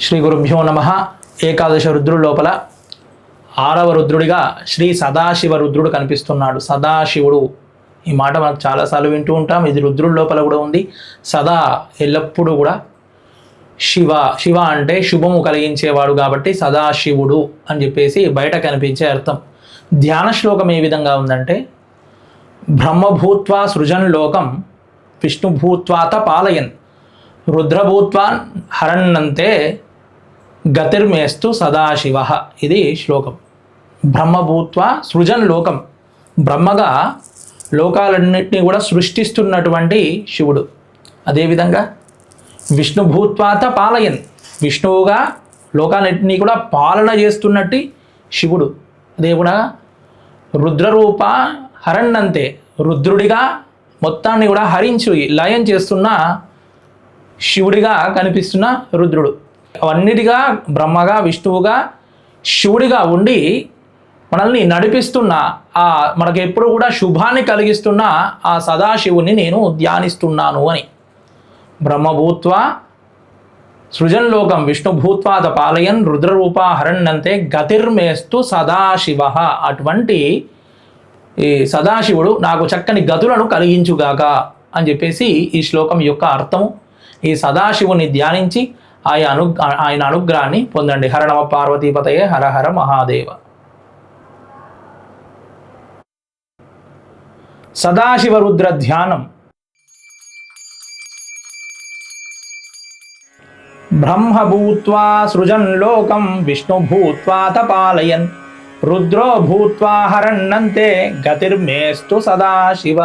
శ్రీ గురుభ్యో నమ. ఏకాదశ రుద్రుడు లోపల ఆరవ రుద్రుడిగా శ్రీ సదాశివ రుద్రుడు కనిపిస్తున్నాడు. సదాశివుడు. ఈ మాట మనకు చాలాసార్లు వింటూ ఉంటాం. ఇది రుద్రుడి లోపల కూడా ఉంది. సదా ఎల్లప్పుడూ కూడా శివ. శివ అంటే శుభము కలిగించేవాడు కాబట్టి సదాశివుడు అని చెప్పేసి బయట కనిపించే అర్థం. ధ్యాన శ్లోకం ఏ విధంగా ఉందంటే బ్రహ్మభూత్వా సృజన్ లోకం విష్ణుభూత్వాత పాలయన్. రుద్రభూత్వాన్ హరన్నంతే గతిర్మేస్తు సదాశివ. ఇది శ్లోకం. బ్రహ్మభూత్వ సృజన్ లోకం. బ్రహ్మగా లోకాలన్నింటినీ కూడా సృష్టిస్తున్నటువంటి శివుడు. అదేవిధంగా విష్ణుభూత్వాత పాలయన్. విష్ణువుగా లోకాలన్నింటినీ కూడా పాలన చేస్తున్నట్టు శివుడు. అదే కూడా రుద్రరూప హరణ్నంతే రుద్రుడిగా మొత్తాన్ని కూడా హరించి లయం చేస్తున్న శివుడిగా కనిపిస్తున్న రుద్రుడు. అవన్నిటిగా బ్రహ్మగా విష్ణువుగా శివుడిగా ఉండి మనల్ని నడిపిస్తున్న ఆ మనకు ఎప్పుడు కూడా శుభాన్ని కలిగిస్తున్న ఆ సదాశివుని నేను ధ్యానిస్తున్నాను అని. బ్రహ్మభూత్వ సృజన్లోకం విష్ణుభూత్వాద పాలయన్ రుద్రరూప హరణ్యంతే గతిర్మేస్తు సదాశివ అటువంటి ఈ సదాశివుడు నాకు చక్కని గతులను కలిగించుగాక అని చెప్పేసి ఈ శ్లోకం యొక్క అర్థము. ఈ సదాశివుని ధ్యానించి ఆయన అను ఆయన అనుగ్రహాన్ని పొందండి. హర నమ పార్వతీపతయే హర హర మహాదేవ. సదాశివరుద్ర ధ్యానం. బ్రహ్మభూత్వా సృజన్ లోకం విష్ణుభూత్వా తపాలయన్. రుద్రో భూత్వా హరణ్ణంతే గతిర్మేస్తు సదాశివ.